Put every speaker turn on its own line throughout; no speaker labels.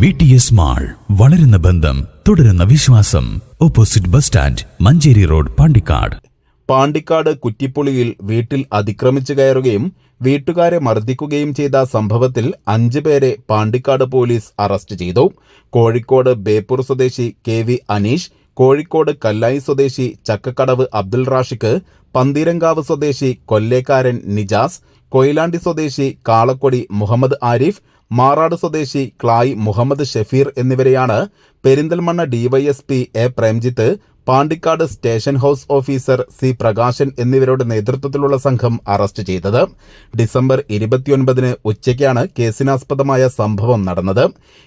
V T S mall വളരുന്ന ബന്ധം തുടരുന്ന വിശ്വാസം. Opposite bus stand Manjeri road Pandikkad.
Pandikkad കുറ്റിപ്പുളിയിൽ വീട്ടിൽ അതിക്രമിച്ചു കയറുകയും വീട്ടുകാരെ മർദ്ദിക്കുകയും ചെയ്ത സംഭവത്തിൽ അഞ്ചു പേരെ പാണ്ടിക്കാട് പോലീസ് അറസ്റ്റ് ചെയ്തു. കോഴിക്കോട് ബേപ്പൂർ സ്വദേശി കെ വി അനീഷ് കോഴിക്കോട് കല്ലായി സ്വദേശി ചക്കക്കടവ് അബ്ദുൾ റാഷിക്ക് പന്തീരങ്കാവ് സ്വദേശി കൊല്ലേക്കാരൻ നിജാസ് കൊയിലാണ്ടി സ്വദേശി കാളക്കൊടി മുഹമ്മദ് ആരിഫ് മാറാട് സ്വദേശി ക്ലായ് മുഹമ്മദ് ഷെഫീർ എന്നിവരെയാണ് Perinthalmanna DYSP A Premjith Pandikkad station house officer C Prakashan എന്നിവരുടെ നേതൃത്വത്തിലുള്ള സംഘം അറസ്റ്റ് ചെയ്തത്. ഡിസംബർ ഇരുപത്തിയൊൻപതിന് ഉച്ചയ്ക്കാണ് കേസിനാസ്പദമായ സംഭവം നടന്നത്.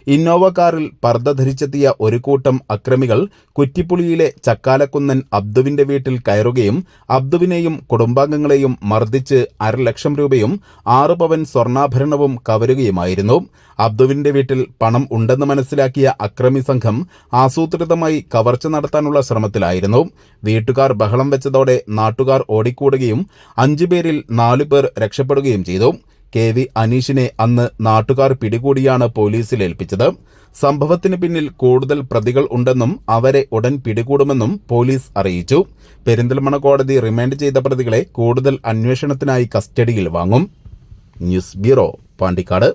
ഇന്നോവ കാറിൽ പർദ്ദ ധരിച്ചെത്തിയ ഒരു കൂട്ടം അക്രമികൾ കുറ്റിപ്പുളിയിലെ ചക്കാലക്കുന്നൻ അബ്ദുവിന്റെ വീട്ടിൽ കയറുകയും അബ്ദുവിനെയും കുടുംബാംഗങ്ങളെയും മർദ്ദിച്ച് അരലക്ഷം രൂപയും ആറ് പവൻ സ്വർണാഭരണവും കവരുകയുമായിരുന്നു. അബ്ദുവിന്റെ വീട്ടിൽ പണം ഉണ്ടെന്ന് മനസ്സിലാക്കിയ അക്രമി സംഘം ആസൂത്രിതമായി കവർച്ച നടത്താനുള്ള ശ്രമത്തിലായിരുന്നു വീട്ടുകാർ ബഹളം വെച്ചതോടെ നാട്ടുകാർ ഓടിക്കൂടുകയും അഞ്ചുപേരിൽ നാലുപേർ രക്ഷപ്പെടുകയും ചെയ്തു. കെ വി അനീഷിനെ അന്ന് നാട്ടുകാർ പിടികൂടിയാണ് പോലീസിൽ ഏൽപ്പിച്ചത്. സംഭവത്തിന് പിന്നിൽ കൂടുതൽ പ്രതികൾ ഉണ്ടെന്നും അവരെ ഉടൻ പിടികൂടുമെന്നും പോലീസ് അറിയിച്ചു. പെരിന്തൽമണ്ണ കോടതി റിമാൻഡ് ചെയ്ത പ്രതികളെ കൂടുതൽ അന്വേഷണത്തിനായി കസ്റ്റഡിയിൽ വാങ്ങും. News bureau Pandikkad.